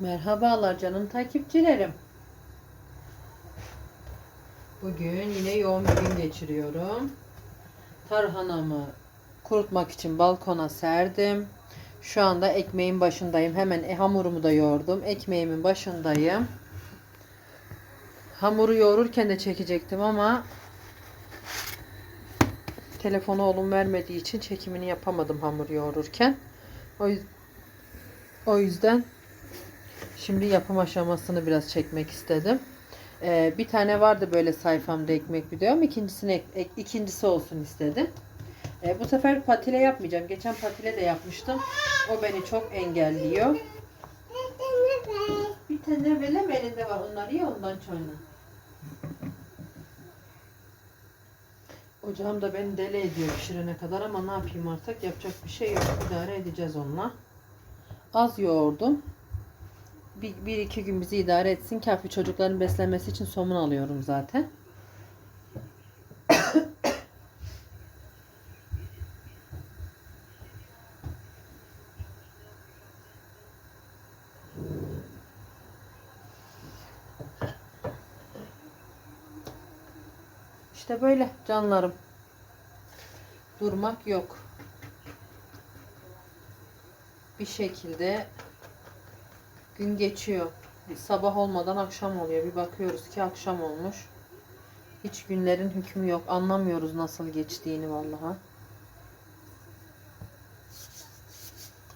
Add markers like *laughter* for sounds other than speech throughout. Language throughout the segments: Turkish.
Merhabalar canım takipçilerim. Bugün yine yoğun bir gün geçiriyorum. Tarhanamı kurutmak için balkona serdim. Şu anda ekmeğin başındayım. Hemen e, hamurumu da yoğurdum. Ekmeğimin başındayım. Hamuru yoğururken de çekecektim ama telefonu oğlum vermediği için çekimini yapamadım hamur yoğururken. O, o yüzden Şimdi yapım aşamasını biraz çekmek istedim. Ee, bir tane vardı böyle sayfamda ekmek videom. İkincisini ek- ikincisi olsun istedim. Ee, bu sefer patile yapmayacağım. Geçen patile de yapmıştım. O beni çok engelliyor. Bir tane böyle elinde var. Onlar iyi ondan çoğuna. Ocağım da beni deli ediyor pişirene kadar ama ne yapayım artık yapacak bir şey yok. İdare edeceğiz onunla. Az yoğurdum bir, bir iki gün bizi idare etsin. Kafi çocukların beslenmesi için somun alıyorum zaten. İşte böyle canlarım. Durmak yok. Bir şekilde Gün geçiyor. Sabah olmadan akşam oluyor. Bir bakıyoruz ki akşam olmuş. Hiç günlerin hükmü yok. Anlamıyoruz nasıl geçtiğini vallahi.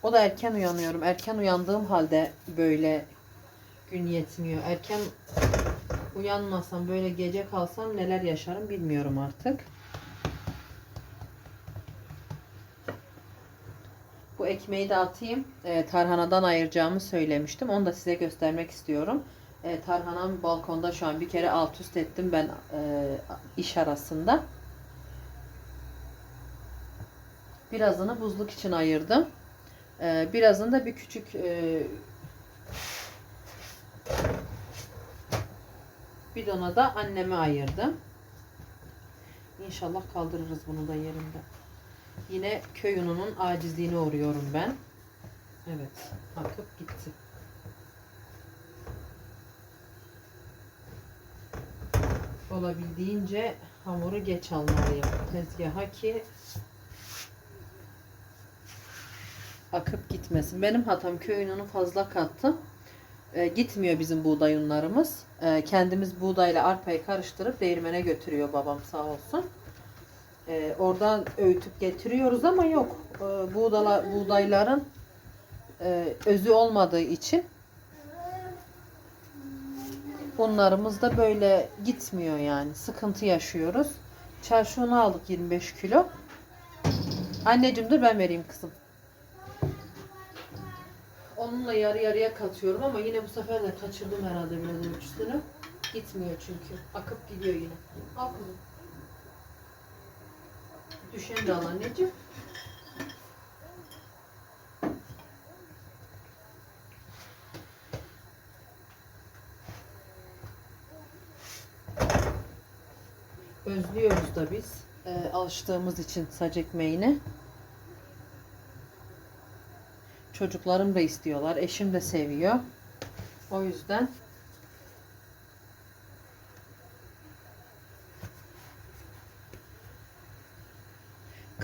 O da erken uyanıyorum. Erken uyandığım halde böyle gün yetmiyor. Erken uyanmasam böyle gece kalsam neler yaşarım bilmiyorum artık. Ekmeği de atayım. E, tarhanadan ayıracağımı söylemiştim. Onu da size göstermek istiyorum. E, tarhanam balkonda şu an bir kere alt üst ettim ben e, iş arasında. Birazını buzluk için ayırdım. E, birazını da bir küçük e, bidona da anneme ayırdım. İnşallah kaldırırız bunu da yerinde. Yine köy ununun acizliğine uğruyorum ben. Evet. Akıp gitti. Olabildiğince hamuru geç almalıyım tezgaha ki akıp gitmesin. Benim hatam köy ununu fazla kattım. E, gitmiyor bizim buğday unlarımız. E, kendimiz buğdayla arpayı karıştırıp değirmene götürüyor babam sağ olsun. E, oradan öğütüp getiriyoruz ama yok. E, buğdala, buğdayların e, özü olmadığı için bunlarımız da böyle gitmiyor yani. Sıkıntı yaşıyoruz. Çarşı aldık 25 kilo. Anneciğim dur ben vereyim kızım. Onunla yarı yarıya katıyorum ama yine bu sefer de kaçırdım herhalde biraz ölçüsünü. Gitmiyor çünkü. Akıp gidiyor yine. Al kızım. Düşen de al anneciğim. Özlüyoruz da biz. e, alıştığımız için saç ekmeğini. Çocuklarım da istiyorlar. Eşim de seviyor. O yüzden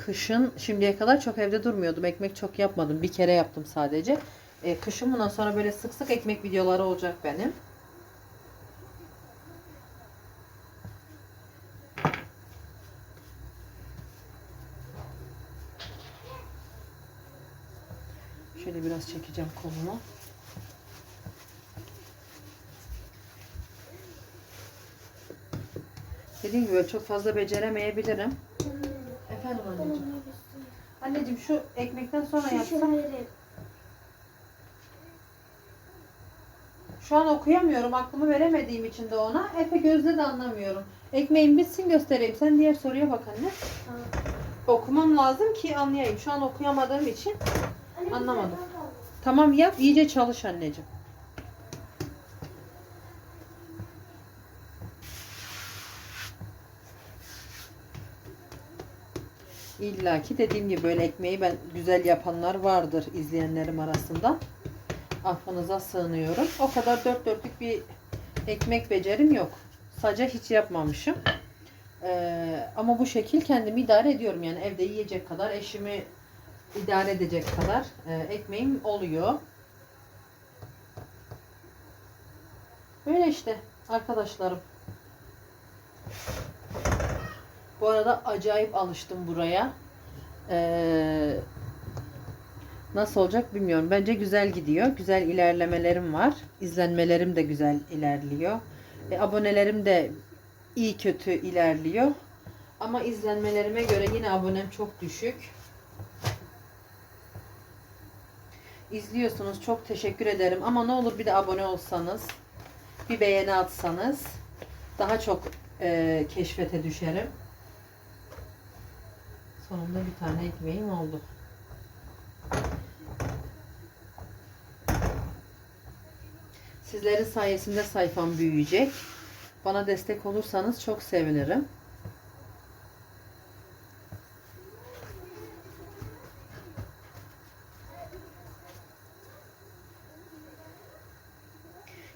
kışın şimdiye kadar çok evde durmuyordum. Ekmek çok yapmadım. Bir kere yaptım sadece. E, kışın bundan sonra böyle sık sık ekmek videoları olacak benim. Şöyle biraz çekeceğim kolumu. Dediğim gibi çok fazla beceremeyebilirim. Anneciğim şu ekmekten sonra yapsam. Şu an okuyamıyorum. Aklımı veremediğim için de ona. Efe gözle de anlamıyorum. Ekmeğim bitsin göstereyim. Sen diğer soruya bak anne. Okumam lazım ki anlayayım. Şu an okuyamadığım için Anlamadım. Tamam yap. iyice çalış anneciğim. İlla ki dediğim gibi böyle ekmeği ben güzel yapanlar vardır izleyenlerim arasında. Affınıza sığınıyorum. O kadar dört dörtlük bir ekmek becerim yok. Sadece hiç yapmamışım. Ee, ama bu şekil kendimi idare ediyorum. Yani evde yiyecek kadar, eşimi idare edecek kadar e, ekmeğim oluyor. Böyle işte arkadaşlarım. Bu arada acayip alıştım buraya. Ee, nasıl olacak bilmiyorum. Bence güzel gidiyor. Güzel ilerlemelerim var. İzlenmelerim de güzel ilerliyor. E, abonelerim de iyi kötü ilerliyor. Ama izlenmelerime göre yine abonem çok düşük. İzliyorsunuz. Çok teşekkür ederim. Ama ne olur bir de abone olsanız. Bir beğeni atsanız. Daha çok e, keşfete düşerim. Sonunda bir tane ekmeğim oldu. Sizlerin sayesinde sayfam büyüyecek. Bana destek olursanız çok sevinirim.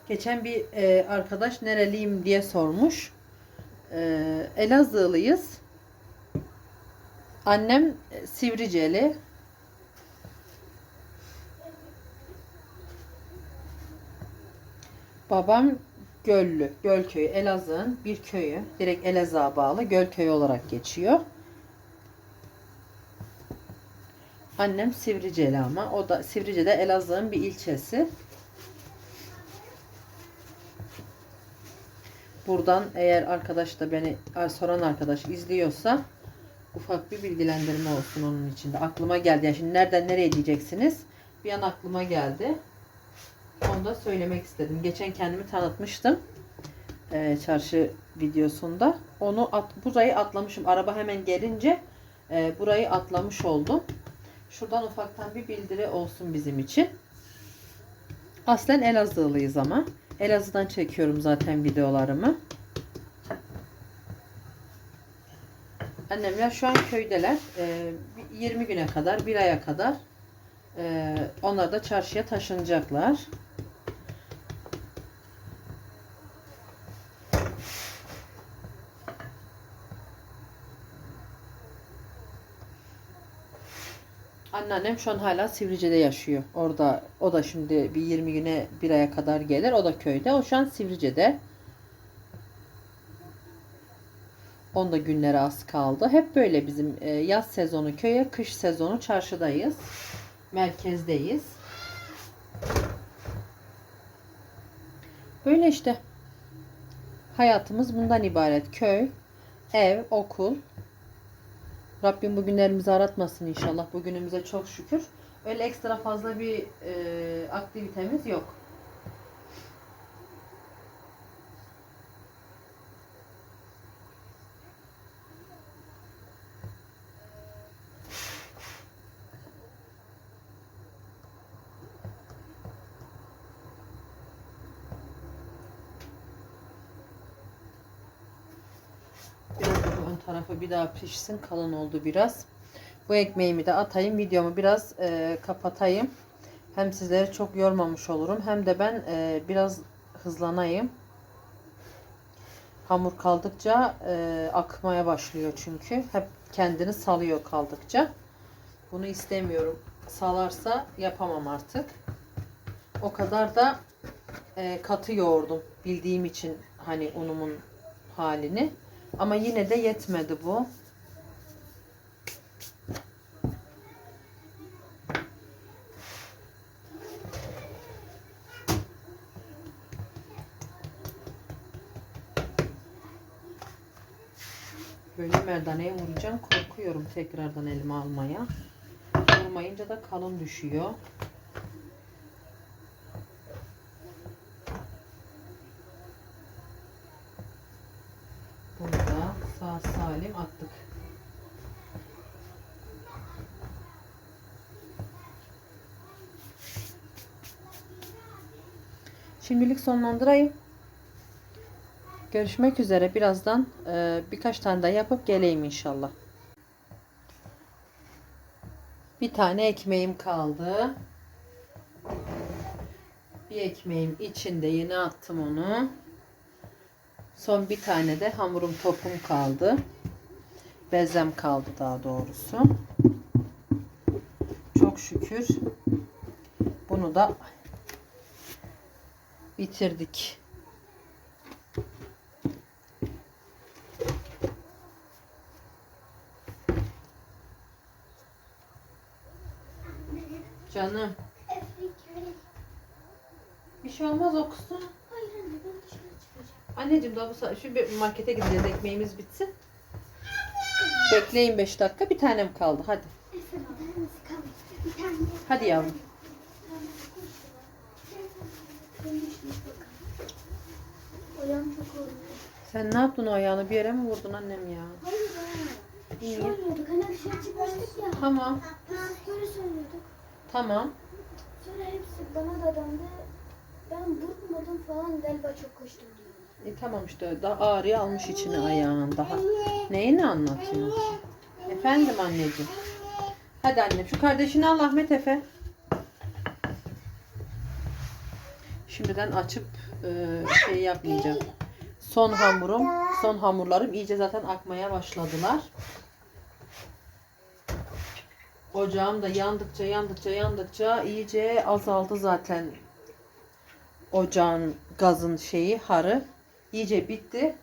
Geçen bir e, arkadaş nereliyim diye sormuş. E, Elazığlıyız. Annem e, Sivriceli. Babam Göllü, Gölköyü, Elazığ'ın bir köyü. Direkt Elazığ'a bağlı Gölköy olarak geçiyor. Annem Sivriceli ama o da Sivrice'de Elazığ'ın bir ilçesi. Buradan eğer arkadaş da beni soran arkadaş izliyorsa ufak bir bilgilendirme olsun onun içinde. Aklıma geldi. Yani şimdi nereden nereye diyeceksiniz? Bir an aklıma geldi. Onu da söylemek istedim. Geçen kendimi tanıtmıştım. Ee, çarşı videosunda. Onu at, burayı atlamışım. Araba hemen gelince e, burayı atlamış oldum. Şuradan ufaktan bir bildiri olsun bizim için. Aslen Elazığlıyız ama. Elazığ'dan çekiyorum zaten videolarımı. Annemler şu an köydeler. Ee, 20 güne kadar, bir aya kadar e, onlar da çarşıya taşınacaklar. Anneannem şu an hala Sivrice'de yaşıyor. Orada o da şimdi bir 20 güne bir aya kadar gelir. O da köyde. O şu an Sivrice'de. Onda günleri az kaldı. Hep böyle bizim e, yaz sezonu köye, kış sezonu çarşıdayız. Merkezdeyiz. Böyle işte. Hayatımız bundan ibaret. Köy, ev, okul. Rabbim bugünlerimizi aratmasın inşallah. Bugünümüze çok şükür. Öyle ekstra fazla bir e, aktivitemiz yok. Tarafı bir daha pişsin. Kalın oldu biraz. Bu ekmeğimi de atayım. Videomu biraz e, kapatayım. Hem sizleri çok yormamış olurum. Hem de ben e, biraz hızlanayım. Hamur kaldıkça e, akmaya başlıyor çünkü. Hep kendini salıyor kaldıkça. Bunu istemiyorum. Salarsa yapamam artık. O kadar da e, katı yoğurdum. Bildiğim için hani unumun halini. Ama yine de yetmedi bu. Böyle merdaneye vuracağım. Korkuyorum tekrardan elime almaya. Vurmayınca da kalın düşüyor. Bunu da sağ salim attık. Şimdilik sonlandırayım. Görüşmek üzere. Birazdan e, birkaç tane daha yapıp geleyim inşallah. Bir tane ekmeğim kaldı. Bir ekmeğim içinde yeni attım onu. Son bir tane de hamurum topum kaldı. Bezem kaldı daha doğrusu. Çok şükür bunu da bitirdik. Canım bir şey olmaz okusun. Hayır anne ben dışarı çıkacağım. Anneciğim daha bu sa- şu bir markete gideceğiz ekmeğimiz bitsin. Bekleyin 5 dakika bir tanem kaldı hadi. Bir tane. Hadi yavrum. Bir tane koş. Dönmüşmüş bakalım. Ayağım çok ağrıyor. Sen ne yaptın o ayağını bir yere mi vurdun annem ya? Hayır ha. İyi. Şey oynuyorduk hani dışarı çıkmıştık ya. Tamam böyle söylüyorduk. tamam. Sonra hepsi bana da döndü. Ben vurmadım falan galiba çok koştum diyor. E, tamam işte daha ağrıya almış içine ayağın daha. Neyini anlatıyorsun? Efendim anneciğim. Hadi annem şu kardeşini al Ahmet Efe. Şimdiden açıp e, şey yapmayacağım. Son hamurum, son hamurlarım iyice zaten akmaya başladılar. Ocağım da yandıkça yandıkça yandıkça iyice azaldı zaten ocağın gazın şeyi harı iyice bitti.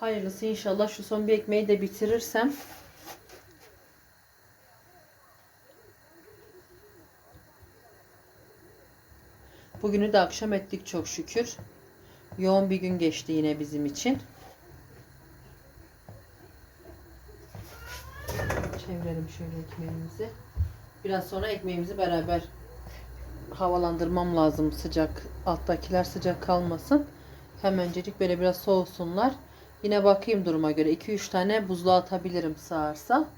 Hayırlısı inşallah şu son bir ekmeği de bitirirsem. Bugünü de akşam ettik çok şükür. Yoğun bir gün geçti yine bizim için. Çevirelim şöyle ekmeğimizi. Biraz sonra ekmeğimizi beraber havalandırmam lazım sıcak. Alttakiler sıcak kalmasın. Hemencecik böyle biraz soğusunlar. Yine bakayım duruma göre. 2-3 tane buzluğa atabilirim sağarsa.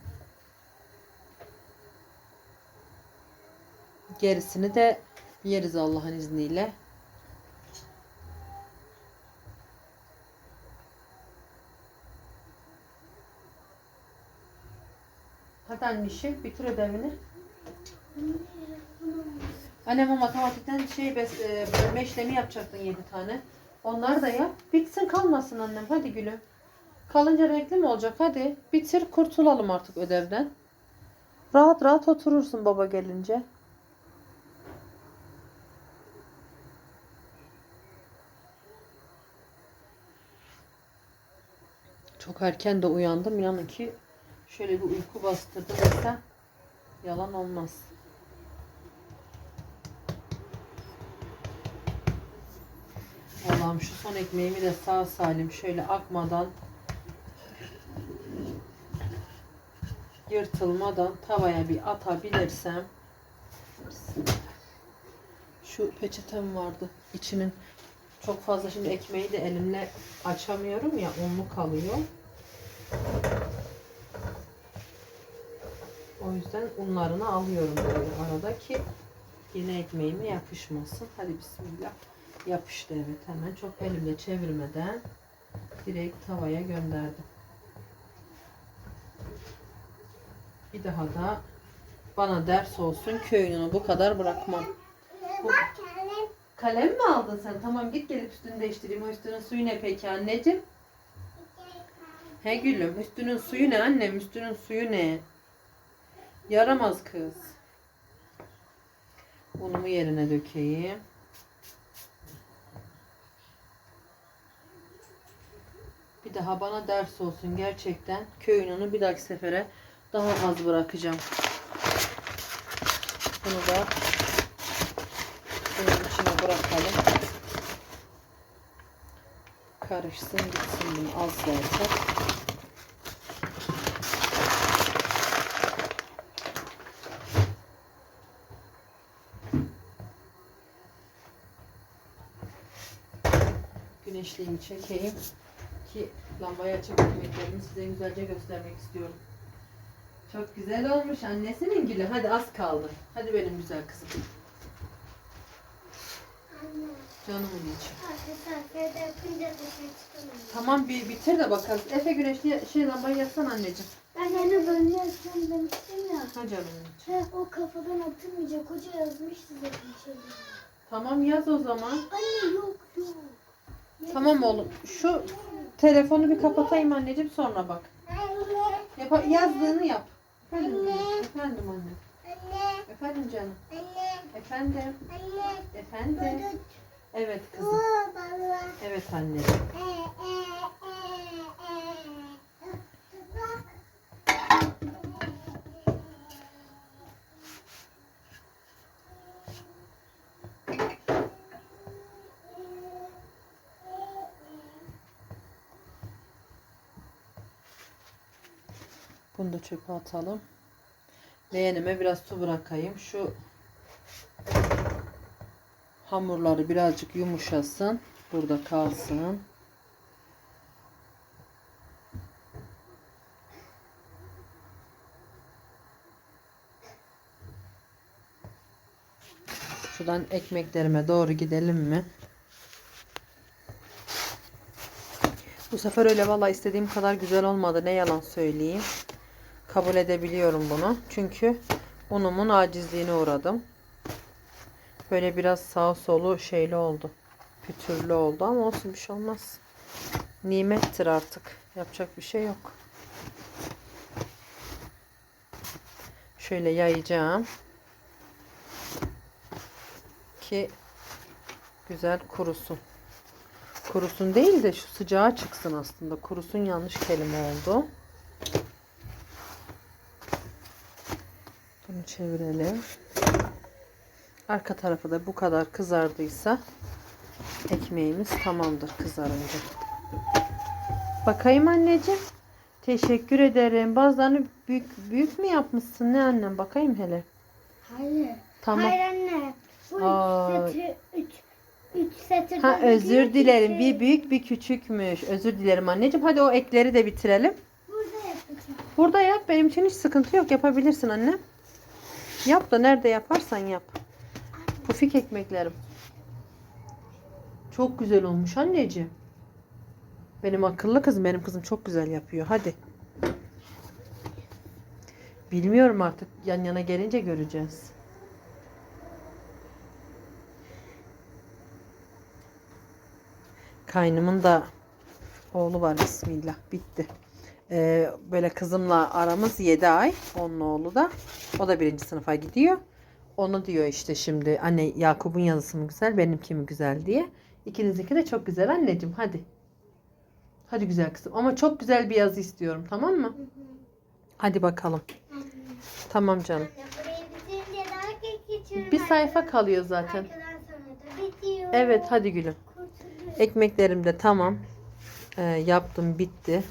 Gerisini de yeriz Allah'ın izniyle. Hadi annişim bitir ödevini. Annem o matematikten şey bes- e, işlemi yapacaktın 7 tane. Onları da yap. Bitsin kalmasın annem. Hadi gülüm. Kalınca renkli mi olacak? Hadi. Bitir kurtulalım artık ödevden. Rahat rahat oturursun baba gelince. Çok erken de uyandım. İnanın ki şöyle bir uyku bastırdı desem yalan olmaz. Allah'ım şu son ekmeğimi de sağ salim şöyle akmadan yırtılmadan tavaya bir atabilirsem şu peçetem vardı içinin çok fazla şimdi ekmeği de elimle açamıyorum ya unlu kalıyor o yüzden unlarını alıyorum böyle arada ki yine ekmeğime yapışmasın hadi bismillah yapıştı evet hemen çok elimle çevirmeden direkt tavaya gönderdim. Bir daha da bana ders olsun köyünü bu kadar bırakmam. Bu- Kalem mi aldın sen? Tamam git gelip üstünü değiştireyim. O üstünün suyu ne peki anneciğim? He gülüm üstünün suyu ne annem? Üstünün suyu ne? Yaramaz kız. Unumu yerine dökeyim. Bir daha bana ders olsun gerçekten. Köyün onu bir dahaki sefere daha az bırakacağım. Bunu da bunun içine bırakalım. Karışsın gitsin bunu az zaten. Güneşliğimi çekeyim ki lambayı açıp ekmeklerimi size güzelce göstermek istiyorum. Çok güzel olmuş annesinin gülü. Hadi az kaldı. Hadi benim güzel kızım. Canımın içi. Yapınca dışarı çıkamıyorum. Tamam bir bitir de bakarız. Efe güneşli şey lambayı yaksan anneciğim. Ben yeni bölümü açacağım demiştim ya. Ha canım. He, o kafadan atılmayacak. Hoca yazmıştı zaten şeyleri. Tamam yaz o zaman. Anne yok yok. Tamam oğlum. Şu telefonu bir kapatayım anneciğim sonra bak. Yap yazdığını yap. Efendim, canım. efendim anne. Efendim canım. Efendim. Efendim. Evet kızım. Evet anneciğim. Bunu da çöpe atalım. Leğenime biraz su bırakayım. Şu hamurları birazcık yumuşasın. Burada kalsın. Şuradan ekmeklerime doğru gidelim mi? Bu sefer öyle valla istediğim kadar güzel olmadı. Ne yalan söyleyeyim. Kabul edebiliyorum bunu. Çünkü unumun acizliğine uğradım. Böyle biraz sağ solu şeyli oldu. Pütürlü oldu ama olsun bir şey olmaz. Nimettir artık. Yapacak bir şey yok. Şöyle yayacağım. Ki güzel kurusun. Kurusun değil de şu sıcağı çıksın aslında. Kurusun yanlış kelime oldu. Bunu çevirelim. Arka tarafı da bu kadar kızardıysa ekmeğimiz tamamdır kızarınca. Bakayım anneciğim. Teşekkür ederim. Bazılarını büyük büyük mü yapmışsın? Ne annem? Bakayım hele. Hayır. Tamam. Hayır anne. Bu Aa. üç seti, üç, üç Ha özür dilerim. Bir büyük bir küçükmüş. Özür dilerim anneciğim. Hadi o ekleri de bitirelim. Burada yapacağım. Burada yap. Benim için hiç sıkıntı yok. Yapabilirsin anne. Yap da nerede yaparsan yap. Pufik ekmeklerim. Çok güzel olmuş anneciğim. Benim akıllı kızım. Benim kızım çok güzel yapıyor. Hadi. Bilmiyorum artık. Yan yana gelince göreceğiz. Kaynımın da oğlu var. Bismillah. Bitti. Ee, böyle kızımla aramız 7 ay. Onun oğlu da. O da birinci sınıfa gidiyor. Onu diyor işte şimdi anne Yakup'un yazısı mı güzel benimki mi güzel diye. İkinizinki de çok güzel anneciğim hadi. Hadi güzel kızım ama çok güzel bir yazı istiyorum tamam mı? Hadi bakalım. Tamam canım. Bir sayfa kalıyor zaten. Evet hadi gülüm. Ekmeklerim de tamam. Ee, yaptım bitti.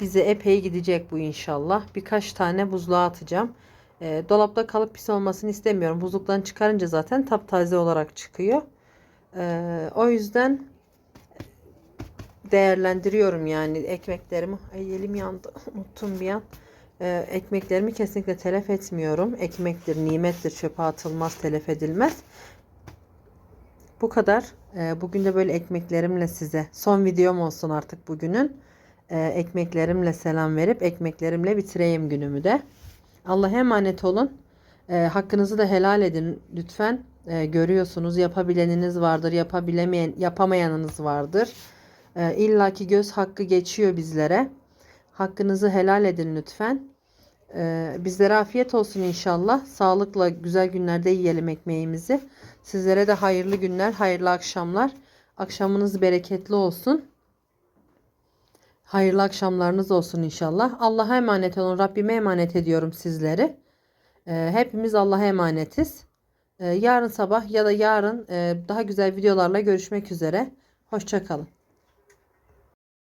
Bize epey gidecek bu inşallah. Birkaç tane buzluğa atacağım. Ee, dolapta kalıp pis olmasını istemiyorum. Buzluktan çıkarınca zaten taptaze olarak çıkıyor. Ee, o yüzden değerlendiriyorum yani ekmeklerimi. Ay elim yandı. *laughs* Unuttum bir an. Ee, ekmeklerimi kesinlikle telef etmiyorum. Ekmektir, nimettir, çöpe atılmaz, telef edilmez. Bu kadar. Ee, bugün de böyle ekmeklerimle size son videom olsun artık bugünün. Ee, ekmeklerimle selam verip ekmeklerimle bitireyim günümü de. Allah'a emanet olun. Ee, hakkınızı da helal edin lütfen. Ee, görüyorsunuz yapabileniniz vardır, yapabilemeyen, yapamayanınız vardır. Ee, İlla ki göz hakkı geçiyor bizlere. Hakkınızı helal edin lütfen. Ee, bizlere afiyet olsun inşallah. Sağlıkla güzel günlerde yiyelim ekmeğimizi. Sizlere de hayırlı günler, hayırlı akşamlar. Akşamınız bereketli olsun. Hayırlı akşamlarınız olsun inşallah. Allah'a emanet olun. Rabbime emanet ediyorum sizleri. Ee, hepimiz Allah'a emanetiz. Ee, yarın sabah ya da yarın e, daha güzel videolarla görüşmek üzere. Hoşçakalın.